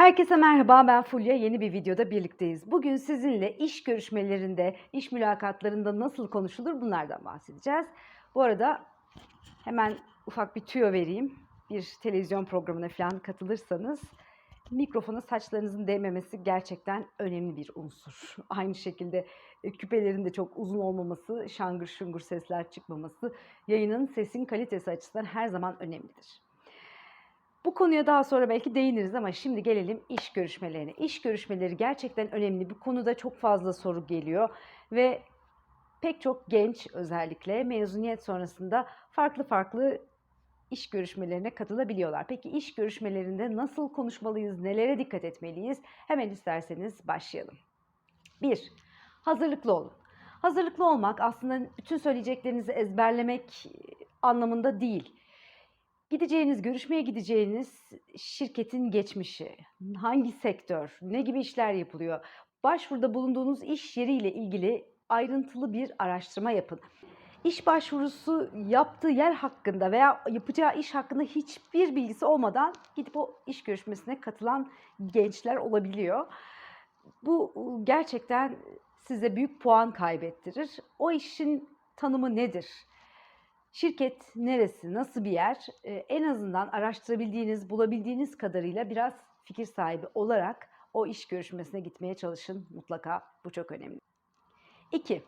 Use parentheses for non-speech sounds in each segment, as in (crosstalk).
Herkese merhaba, ben Fulya. Yeni bir videoda birlikteyiz. Bugün sizinle iş görüşmelerinde, iş mülakatlarında nasıl konuşulur bunlardan bahsedeceğiz. Bu arada hemen ufak bir tüyo vereyim. Bir televizyon programına falan katılırsanız mikrofona saçlarınızın değmemesi gerçekten önemli bir unsur. (laughs) Aynı şekilde e, küpelerin de çok uzun olmaması, şangır şungur sesler çıkmaması yayının sesin kalitesi açısından her zaman önemlidir. Bu konuya daha sonra belki değiniriz ama şimdi gelelim iş görüşmelerine. İş görüşmeleri gerçekten önemli. Bu konuda çok fazla soru geliyor ve pek çok genç özellikle mezuniyet sonrasında farklı farklı iş görüşmelerine katılabiliyorlar. Peki iş görüşmelerinde nasıl konuşmalıyız, nelere dikkat etmeliyiz? Hemen isterseniz başlayalım. 1. Hazırlıklı olun. Hazırlıklı olmak aslında bütün söyleyeceklerinizi ezberlemek anlamında değil. Gideceğiniz, görüşmeye gideceğiniz şirketin geçmişi, hangi sektör, ne gibi işler yapılıyor, başvuruda bulunduğunuz iş yeriyle ilgili ayrıntılı bir araştırma yapın. İş başvurusu yaptığı yer hakkında veya yapacağı iş hakkında hiçbir bilgisi olmadan gidip o iş görüşmesine katılan gençler olabiliyor. Bu gerçekten size büyük puan kaybettirir. O işin tanımı nedir? Şirket neresi, nasıl bir yer? Ee, en azından araştırabildiğiniz, bulabildiğiniz kadarıyla biraz fikir sahibi olarak o iş görüşmesine gitmeye çalışın mutlaka. Bu çok önemli. 2.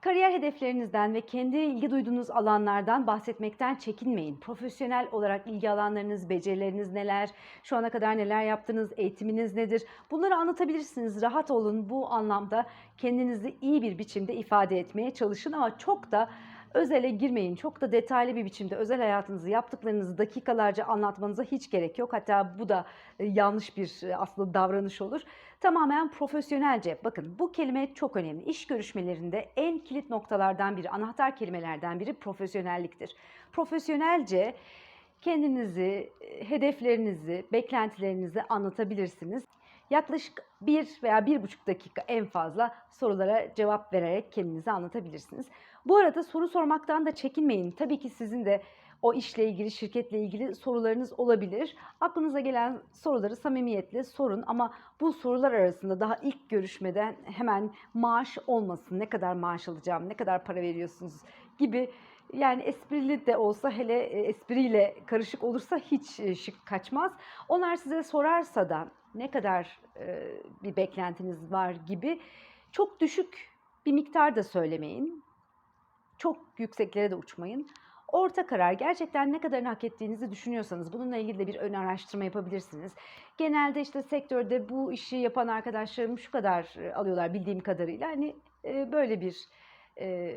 Kariyer hedeflerinizden ve kendi ilgi duyduğunuz alanlardan bahsetmekten çekinmeyin. Profesyonel olarak ilgi alanlarınız, becerileriniz neler, şu ana kadar neler yaptınız, eğitiminiz nedir? Bunları anlatabilirsiniz. Rahat olun. Bu anlamda kendinizi iyi bir biçimde ifade etmeye çalışın ama çok da özele girmeyin. Çok da detaylı bir biçimde özel hayatınızı, yaptıklarınızı dakikalarca anlatmanıza hiç gerek yok. Hatta bu da e, yanlış bir e, aslında davranış olur. Tamamen profesyonelce. Bakın bu kelime çok önemli. İş görüşmelerinde en kilit noktalardan biri, anahtar kelimelerden biri profesyonelliktir. Profesyonelce kendinizi, e, hedeflerinizi, beklentilerinizi anlatabilirsiniz. Yaklaşık bir veya bir buçuk dakika en fazla sorulara cevap vererek kendinizi anlatabilirsiniz. Bu arada soru sormaktan da çekinmeyin. Tabii ki sizin de o işle ilgili, şirketle ilgili sorularınız olabilir. Aklınıza gelen soruları samimiyetle sorun ama bu sorular arasında daha ilk görüşmeden hemen maaş olmasın, ne kadar maaş alacağım, ne kadar para veriyorsunuz gibi yani esprili de olsa hele e, espriyle karışık olursa hiç e, şık kaçmaz. Onlar size sorarsa da ne kadar e, bir beklentiniz var gibi çok düşük bir miktar da söylemeyin. Çok yükseklere de uçmayın. Orta karar gerçekten ne kadarını hak ettiğinizi düşünüyorsanız bununla ilgili de bir ön araştırma yapabilirsiniz. Genelde işte sektörde bu işi yapan arkadaşlarım şu kadar e, alıyorlar bildiğim kadarıyla. Hani e, böyle bir e,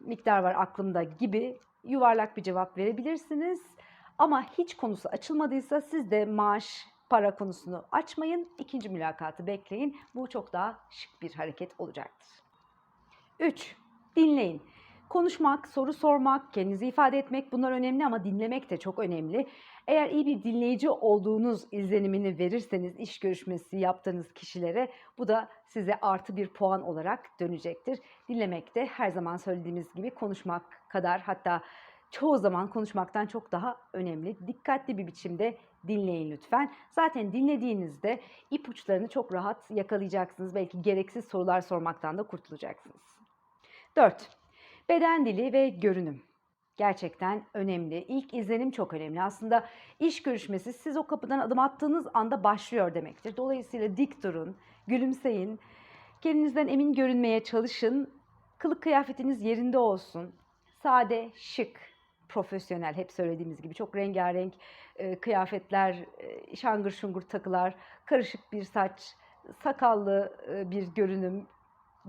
miktar var aklımda gibi yuvarlak bir cevap verebilirsiniz. Ama hiç konusu açılmadıysa siz de maaş, para konusunu açmayın. İkinci mülakatı bekleyin. Bu çok daha şık bir hareket olacaktır. 3. Dinleyin. Konuşmak, soru sormak, kendinizi ifade etmek bunlar önemli ama dinlemek de çok önemli. Eğer iyi bir dinleyici olduğunuz izlenimini verirseniz iş görüşmesi yaptığınız kişilere bu da size artı bir puan olarak dönecektir. Dinlemek de her zaman söylediğimiz gibi konuşmak kadar hatta çoğu zaman konuşmaktan çok daha önemli. Dikkatli bir biçimde dinleyin lütfen. Zaten dinlediğinizde ipuçlarını çok rahat yakalayacaksınız. Belki gereksiz sorular sormaktan da kurtulacaksınız. 4. Beden dili ve görünüm. Gerçekten önemli. İlk izlenim çok önemli. Aslında iş görüşmesi siz o kapıdan adım attığınız anda başlıyor demektir. Dolayısıyla dik durun, gülümseyin, kendinizden emin görünmeye çalışın. Kılık kıyafetiniz yerinde olsun. Sade, şık, profesyonel hep söylediğimiz gibi çok rengarenk e, kıyafetler, e, şangır şungur takılar, karışık bir saç, sakallı e, bir görünüm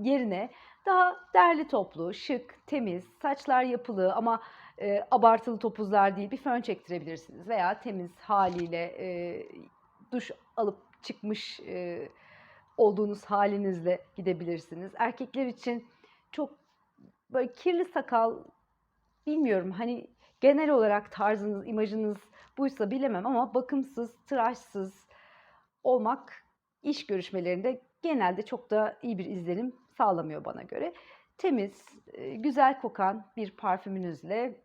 yerine daha derli toplu, şık, temiz, saçlar yapılı ama e, abartılı topuzlar değil bir fön çektirebilirsiniz. Veya temiz haliyle e, duş alıp çıkmış e, olduğunuz halinizle gidebilirsiniz. Erkekler için çok böyle kirli sakal bilmiyorum hani genel olarak tarzınız, imajınız buysa bilemem ama bakımsız, tıraşsız olmak iş görüşmelerinde genelde çok da iyi bir izlenim sağlamıyor bana göre. Temiz, e, güzel kokan bir parfümünüzle,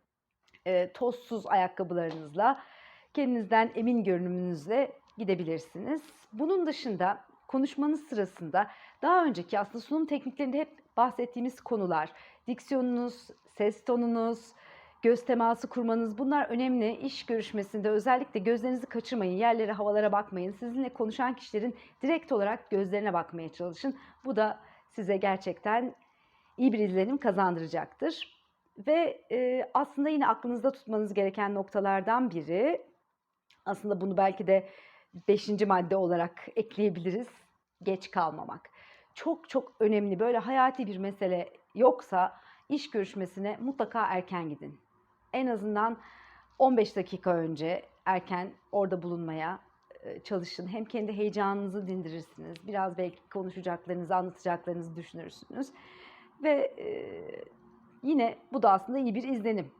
e, tozsuz ayakkabılarınızla, kendinizden emin görünümünüzle gidebilirsiniz. Bunun dışında konuşmanız sırasında daha önceki aslında sunum tekniklerinde hep bahsettiğimiz konular, diksiyonunuz, ses tonunuz, göz teması kurmanız bunlar önemli. İş görüşmesinde özellikle gözlerinizi kaçırmayın, yerlere, havalara bakmayın. Sizinle konuşan kişilerin direkt olarak gözlerine bakmaya çalışın. Bu da size gerçekten iyi bir izlenim kazandıracaktır. Ve e, aslında yine aklınızda tutmanız gereken noktalardan biri, aslında bunu belki de beşinci madde olarak ekleyebiliriz, geç kalmamak. Çok çok önemli böyle hayati bir mesele yoksa iş görüşmesine mutlaka erken gidin. En azından 15 dakika önce erken orada bulunmaya çalışın. Hem kendi heyecanınızı dindirirsiniz. Biraz belki konuşacaklarınızı, anlatacaklarınızı düşünürsünüz. Ve e, yine bu da aslında iyi bir izlenim.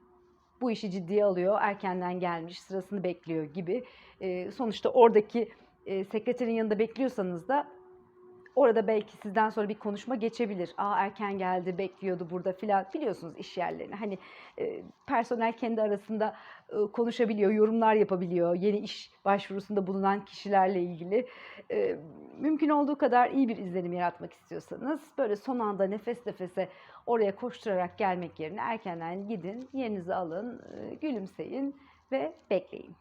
Bu işi ciddiye alıyor, erkenden gelmiş, sırasını bekliyor gibi. E, sonuçta oradaki e, sekreterin yanında bekliyorsanız da orada belki sizden sonra bir konuşma geçebilir. Aa erken geldi, bekliyordu burada filan. Biliyorsunuz iş yerlerini. Hani e, personel kendi arasında e, konuşabiliyor, yorumlar yapabiliyor. Yeni iş başvurusunda bulunan kişilerle ilgili. E, mümkün olduğu kadar iyi bir izlenim yaratmak istiyorsanız böyle son anda nefes nefese oraya koşturarak gelmek yerine erkenden gidin, yerinizi alın, e, gülümseyin ve bekleyin.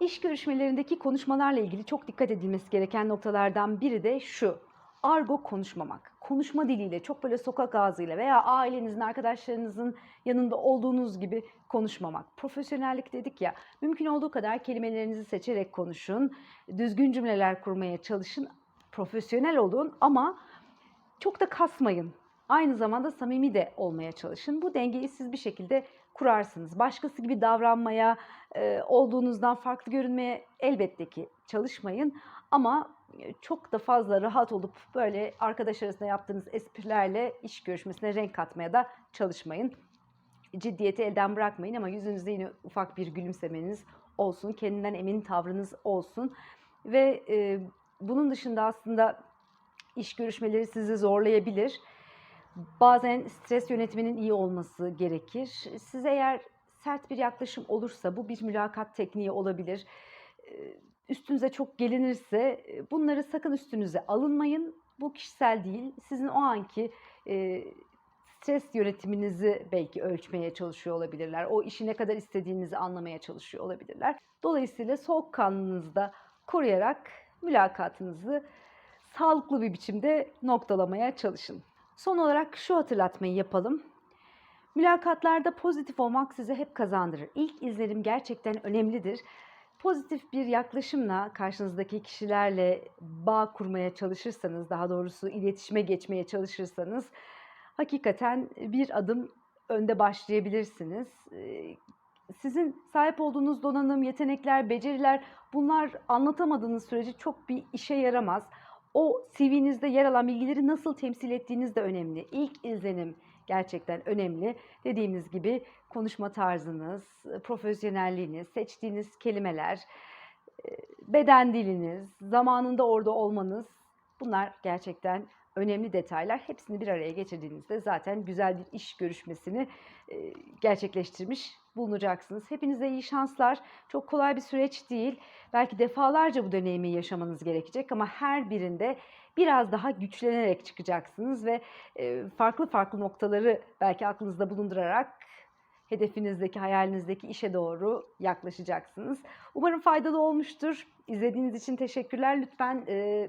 İş görüşmelerindeki konuşmalarla ilgili çok dikkat edilmesi gereken noktalardan biri de şu. Argo konuşmamak. Konuşma diliyle çok böyle sokak ağzıyla veya ailenizin, arkadaşlarınızın yanında olduğunuz gibi konuşmamak. Profesyonellik dedik ya. Mümkün olduğu kadar kelimelerinizi seçerek konuşun. Düzgün cümleler kurmaya çalışın. Profesyonel olun ama çok da kasmayın. Aynı zamanda samimi de olmaya çalışın. Bu dengeyi siz bir şekilde kurarsınız. Başkası gibi davranmaya, e, olduğunuzdan farklı görünmeye elbette ki çalışmayın. Ama e, çok da fazla rahat olup böyle arkadaş arasında yaptığınız esprilerle iş görüşmesine renk katmaya da çalışmayın. Ciddiyeti elden bırakmayın ama yüzünüzde yine ufak bir gülümsemeniz olsun. Kendinden emin tavrınız olsun. Ve e, bunun dışında aslında iş görüşmeleri sizi zorlayabilir. Bazen stres yönetiminin iyi olması gerekir. Size eğer sert bir yaklaşım olursa bu bir mülakat tekniği olabilir. Ee, Üstünüze çok gelinirse e, bunları sakın üstünüze alınmayın. Bu kişisel değil. Sizin o anki e, stres yönetiminizi belki ölçmeye çalışıyor olabilirler. O işi ne kadar istediğinizi anlamaya çalışıyor olabilirler. Dolayısıyla soğukkanlılığınızı da koruyarak mülakatınızı sağlıklı bir biçimde noktalamaya çalışın. Son olarak şu hatırlatmayı yapalım. Mülakatlarda pozitif olmak size hep kazandırır. İlk izlenim gerçekten önemlidir. Pozitif bir yaklaşımla karşınızdaki kişilerle bağ kurmaya çalışırsanız, daha doğrusu iletişime geçmeye çalışırsanız hakikaten bir adım önde başlayabilirsiniz. Ee, Sizin sahip olduğunuz donanım, yetenekler, beceriler bunlar anlatamadığınız sürece çok bir işe yaramaz. O CV'nizde yer alan bilgileri nasıl temsil ettiğiniz de önemli. İlk izlenim gerçekten önemli. Dediğimiz gibi konuşma tarzınız, profesyonelliğiniz, seçtiğiniz kelimeler, e, beden diliniz, zamanında orada olmanız bunlar gerçekten önemli detaylar. Hepsini bir araya getirdiğinizde zaten güzel bir iş görüşmesini e, gerçekleştirmiş bulunacaksınız. Hepinize iyi şanslar. Çok kolay bir süreç değil. Belki defalarca bu deneyimi yaşamanız gerekecek ama her birinde biraz daha güçlenerek çıkacaksınız ve e, farklı farklı noktaları belki aklınızda bulundurarak hedefinizdeki, hayalinizdeki işe doğru yaklaşacaksınız. Umarım faydalı olmuştur. İzlediğiniz için teşekkürler. Lütfen e,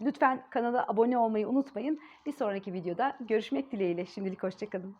lütfen kanala abone olmayı unutmayın. Bir sonraki videoda görüşmek dileğiyle. Şimdilik hoşçakalın.